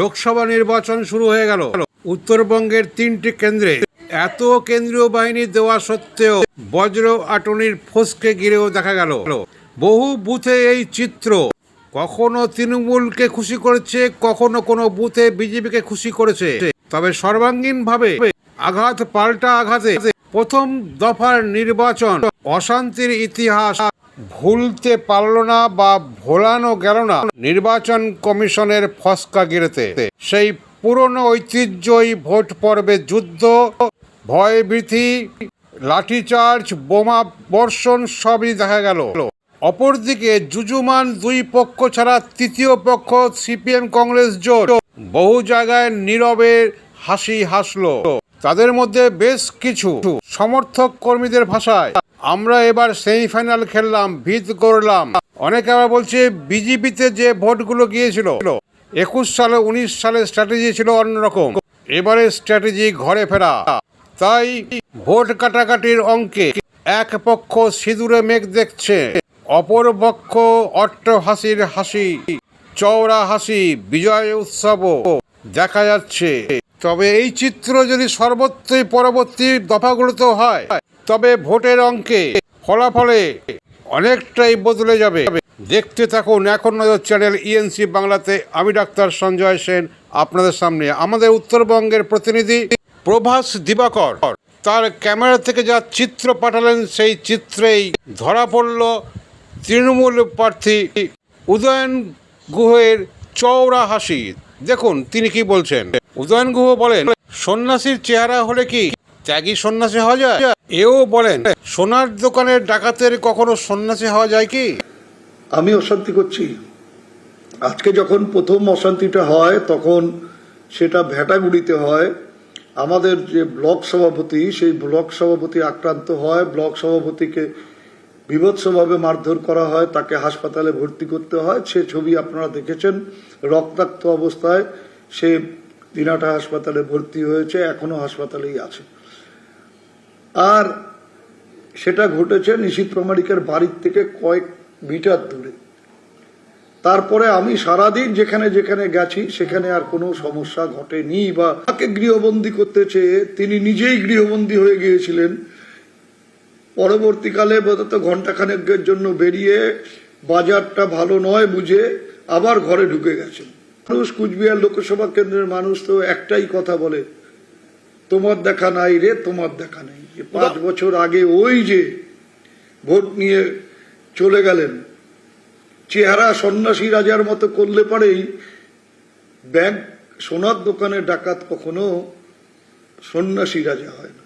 লোকসভা নির্বাচন শুরু হয়ে গেল। উত্তরবঙ্গের তিনটি কেন্দ্রে এত কেন্দ্রীয় বাহিনী দেওয়া সত্ত্বেও বজ্র আটনির ফোসকে গিরেও দেখা গেল। বহু বুথে এই চিত্র। কখনো তৃণমূলকে খুশি করেছে, কখনো কোনো বুথে বিজেপিকে খুশি করেছে। তবে সর্বাঙ্গীনভাবে আঘাত, পাল্টা আঘাতে প্রথম দফার নির্বাচন, অশান্তির ইতিহাস ভুলতে পারল না বা ভোলানো গেল না নির্বাচন কমিশনের ফসকা গিরেতে। সেই পুরনো ঐতিহ্যই ভোট পর্বে যুদ্ধ, ভয়ভীতি, লাঠিচার্জ, বোমা বর্ষণ সবই দেখা গেল। অপরদিকে যুজুমান দুই পক্ষ ছাড়া তৃতীয় পক্ষ সিপিএম কংগ্রেস জোট বহু জায়গায় নীরবে হাসি হাসলো। তাদের মধ্যে বেশ কিছু সমর্থক কর্মীদের ভাষায় আমরা এবার সেমিফাইনাল খেললাম, ভিত করলাম। অনেকে আবার বলছে বিজেপিতে যে ভোটগুলো গিয়েছিল, একুশ সালে, উনিশ সালে স্ট্র্যাটেজি ছিল অন্যরকম। এবারে স্ট্র্যাটেজি ঘরে ফেরা। তাই ভোট কাটাকাটির অঙ্কে এক পক্ষ সিঁদুরে মেঘ দেখছে, অপর পক্ষ অট্ট হাসির হাসি, চওড়া হাসি, বিজয় উৎসবও দেখা যাচ্ছে। তবে এই চিত্র যদি সর্বত্রই পরবর্তী দফাগুলোতেও হয়, তবে ভোটের অঙ্কে ফলাফলে অনেকটাই বদলে যাবে। দেখতে থাকুন এখন নজর চ্যানেল ইএনসি বাংলাতে। আমি ডাক্তার সঞ্জয় সেন, আপনাদের সামনে। আমাদের উত্তরবঙ্গের প্রতিনিধি প্রভাস দিবাকর। তার ক্যামেরা থেকে যা চিত্র পাঠালেন, সেই চিত্রেই ধরা পড়ল তৃণমূল প্রার্থী উদয়ন গুহের চওড়া হাসি। দেখুন তিনি কি বলছেন। উদয়ন গুহ বলেন, সন্ন্যাসীর চেহারা হলে কি ত্যাগী সন্ন্যাসী হওয়া যায়? এও বলেন, সোনার দোকানের ডাকাতের কখনো সন্ন্যাসী হওয়া যায় কি? আমি অশান্তি করছি। আজকে যখন প্রথম অশান্তিটা হয়, তখন সেটা ভেটাগুড়িতে হয়। আমাদের যে ব্লক সভাপতি, সেই ব্লক সভাপতি আক্রান্ত হয়। ব্লক সভাপতিকে বিভৎসভাবে মারধর করা হয়, তাকে হাসপাতালে ভর্তি করতে হয়। সে ছবি আপনারা দেখেছেন, রক্তাক্ত অবস্থায়। সে দিনাটা হাসপাতালে ভর্তি হয়েছে, এখনও হাসপাতালেই আছে। আর সেটা ঘটেছে নিশীত প্রামাণিকের বাড়ির থেকে কয়েক মিটার দূরে। তারপরে আমি সারাদিন যেখানে যেখানে গেছি, সেখানে আর কোনো সমস্যা ঘটেনি বা তাকে গৃহবন্দী করতে চেয়ে তিনি নিজেই গৃহবন্দী হয়ে গিয়েছিলেন। পরবর্তীকালে বোধহয় ঘন্টাখানেকের জন্য বেরিয়ে বাজারটা ভালো নয় বুঝে আবার ঘরে ঢুকে গেছেন। মানুষ কুচবিহার লোকসভা কেন্দ্রের মানুষ তো একটাই কথা বলে তোমার দেখা নাই রে তোমার দেখা নাই। পাঁচ বছর আগে ওই যে ভোট নিয়ে চলে গেলেন চেহারা সন্ন্যাসী রাজার মতো করলে পারেই ব্যাংক সোনার দোকানে ডাকাত কখনো সন্ন্যাসী রাজা হয় না।